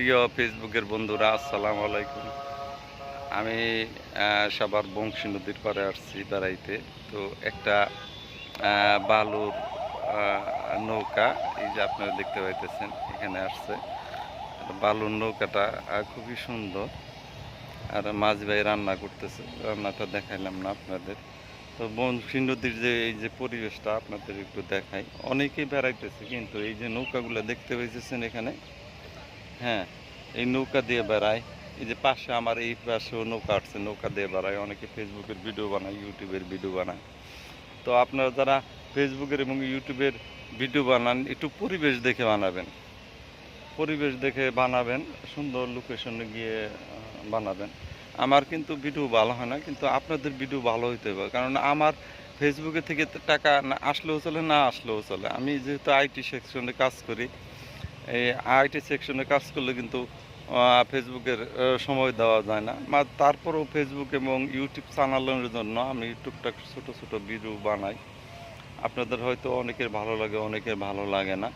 প্রিয় ফেসবুকের বন্ধুরা, আসসালামু আলাইকুম। আমি সবার বংশী নদীর পাড়ে আসছি বেড়াইতে তো একটা বালুর নৌকা, এই যে আপনারা দেখতে পাইতেছেন, এখানে আসছে। বালুর নৌকাটা খুবই সুন্দর। আর মাঝ ভাই রান্না করতেছে, রান্নাটা দেখাইলাম না আপনাদের। তো বংশী নদীর যে, এই যে পরিবেশটা আপনাদের একটু দেখাই। অনেকেই বেড়াইতেছে, কিন্তু এই যে নৌকাগুলো দেখতে পাইতেছেন এখানে হ্যাঁ এই নৌকা দিয়ে বেড়ায়। এই যে পাশে আমার এই পাশেও নৌকা আসছে, নৌকা দিয়ে বেড়ায়। অনেকে ফেসবুকের ভিডিও বানায় ইউটিউবের ভিডিও বানায়। তো আপনারা যারা ফেসবুকের এবং ইউটিউবের ভিডিও বানান, একটু পরিবেশ দেখে বানাবেন। পরিবেশ দেখে বানাবেন, সুন্দর লোকেশনে গিয়ে বানাবেন। আমার কিন্তু ভিডিও ভালো হয় না, কিন্তু আপনাদের ভিডিও ভালো হইতে হবে। কারণ আমার ফেসবুকে থেকে টাকা আসলেও চলে, না আসলেও চলে। আমি যেহেতু আইটি সেকশনে কাজ করি এই আইটি সেকশনে কাজ করলে কিন্তু ফেসবুকের সময় দেওয়া যায় না। বা তারপরেও ফেসবুক এবং ইউটিউব চ্যানেলের জন্য আমি টুকটাক ছোট ছোট ভিডিও বানাই। আপনাদের হয়তো অনেকের ভালো লাগে, অনেকের ভালো লাগে না।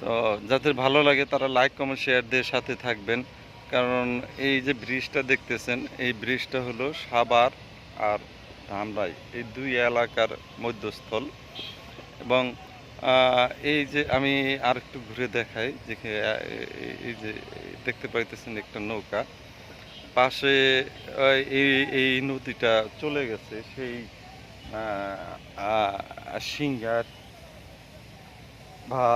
তো যাদের ভালো লাগে তারা লাইক কমেন্ট শেয়ার দিয়ে সাথে থাকবেন। কারণ এই যে ব্রিজটা দেখতেছেন, এই ব্রিজটা হলো সাবার আর ধামরাই। এই দুই এলাকার মধ্যস্থল। এবং এই যে আমি আর একটু ঘুরে দেখাই, যে এই যে দেখতে পাইতেছেন একটা নৌকা। পাশে এই এই নদীটা চলে গেছে, সেই সিঙ্গার বা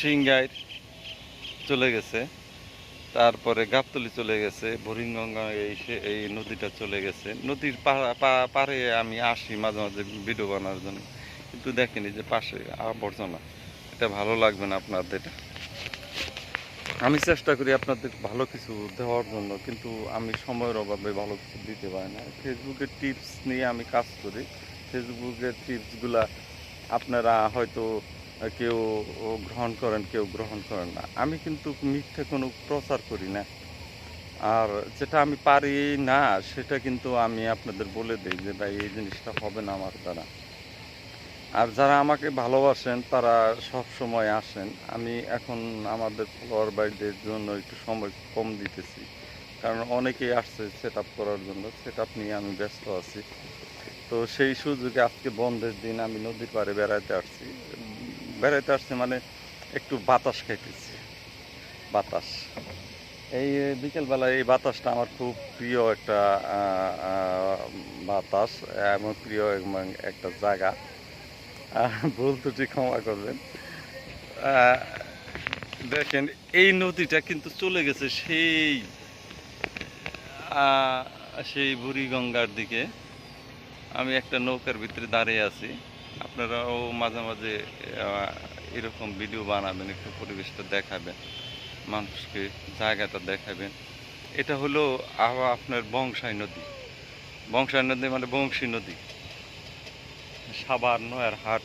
সিঙ্গাইর চলে গেছে। তারপরে গাবতলি চলে গেছে হরিণগঙ্গা এই এই নদীটা চলে গেছে। নদীর পাড়ে আমি আসি মাঝে মাঝে ভিডিও বানানোর জন্য। কিন্তু দেখেনি যে পাশে আবর্জনা, এটা ভালো লাগবে না আপনাদের। আমি চেষ্টা করি আপনাদের ভালো কিছু দেওয়ার জন্য, কিন্তু আমি সময়ের অভাবে ভালো কিছু দিতে পারি না। ফেসবুকের টিপস নিয়ে আমি কাজ করি। ফেসবুকের টিপসগুলা আপনারা হয়তো কেউ গ্রহণ করেন, কেউ গ্রহণ করেন না। আমি কিন্তু মিথ্যে কোনো প্রচার করি না। আর যেটা আমি পারি না, সেটা কিন্তু আমি আপনাদের বলে দিই যে, ভাই, এই জিনিসটা হবে না আমার দ্বারা। আর যারা আমাকে ভালোবাসেন, তারা সব সময় আসেন। আমি এখন আমাদের ফ্লোয়ার বাইদের জন্য একটু সময় কম দিতেছি। কারণ অনেকেই আসছে সেট করার জন্য। সেট নিয়ে আমি ব্যস্ত আছি। তো সেই সুযোগে আজকে বন্ধের দিন আমি নদীর পাড়ে বেড়াইতে আসছি। বেড়াইতে আসছি মানে একটু বাতাস খাইতেছি। বাতাস। এই বিকেলবেলা এই বাতাসটা আমার খুব প্রিয় একটা বাতাস এবং প্রিয় একটা জায়গা। ভুল ত্রুটি ক্ষমা করবেন। দেখেন, এই নদীটা কিন্তু চলে গেছে সেই সেই বুড়িগঙ্গার দিকে। আমি একটা নৌকার ভিতরে দাঁড়িয়ে আছি। আপনারাও মাঝে মাঝে এরকম ভিডিও বানাবেন, একটু পরিবেশটা দেখাবেন, মানুষকে জায়গাটা দেখাবেন। এটা হলো আপনার বংশাই নদী। বংশাই নদী মানে বংশী নদী। সাবার নয়ার হাট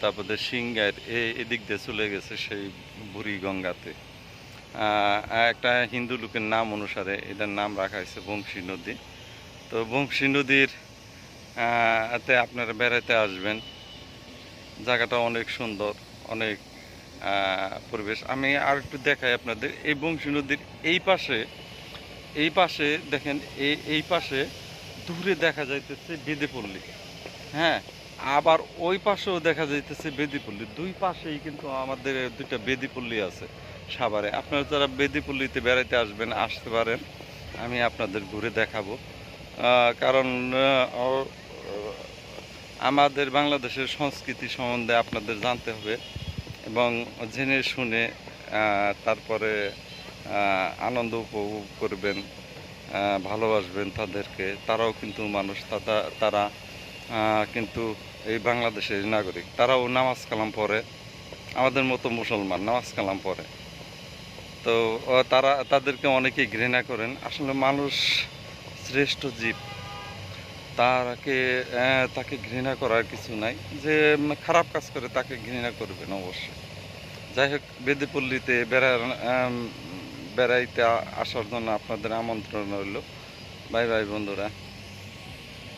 তারপরে সিঙ্গার এদিক দিয়ে চলে গেছে সেই বুড়ি গঙ্গাতে। একটা হিন্দু লোকের নাম অনুসারে এটার নাম রাখা হয়েছে বংশী নদী। তো বংশী নদীর আহ, তে আপনারা বেড়াতে আসবেন। জায়গাটা অনেক সুন্দর অনেক পরিবেশ। আমি আর একটু দেখাই আপনাদের। এই বংশী নদীর এই পাশে এই পাশে দেখেন এই এই পাশে দূরে দেখা যাইতেছে বেদেপল্লী। হ্যাঁ আবার ওই পাশেও দেখা যাইতেছে বেদিপল্লী। দুই পাশেই কিন্তু আমাদের দুইটা বেদিপল্লী আছে সাভারে। আপনারা যারা বেদিপল্লীতে বেড়াইতে আসবেন আসতে পারেন। আমি আপনাদের ঘুরে দেখাবো। কারণ আমাদের বাংলাদেশের সংস্কৃতি সম্বন্ধে আপনাদের জানতে হবে এবং জেনে শুনে তারপরে আনন্দ উপভোগ করবেন ভালোবাসবেন তাদেরকে। তারাও কিন্তু মানুষ তারা কিন্তু এই বাংলাদেশের নাগরিক। তারাও নামাজ কালাম পড়ে। আমাদের মতো মুসলমান নামাজ কালাম পড়ে। তো তারা, তাদেরকে অনেকেই ঘৃণা করেন। আসলে মানুষ শ্রেষ্ঠ জীব। আহ, তাকে ঘৃণা করার কিছু নাই। যে খারাপ কাজ করে তাকে ঘৃণা করবেন অবশ্যই। যাই হোক বেদিপল্লীতে বেড়া বেড়াইতে আসার জন্য আপনাদের আমন্ত্রণ রইল। বাই বাই বন্ধুরা।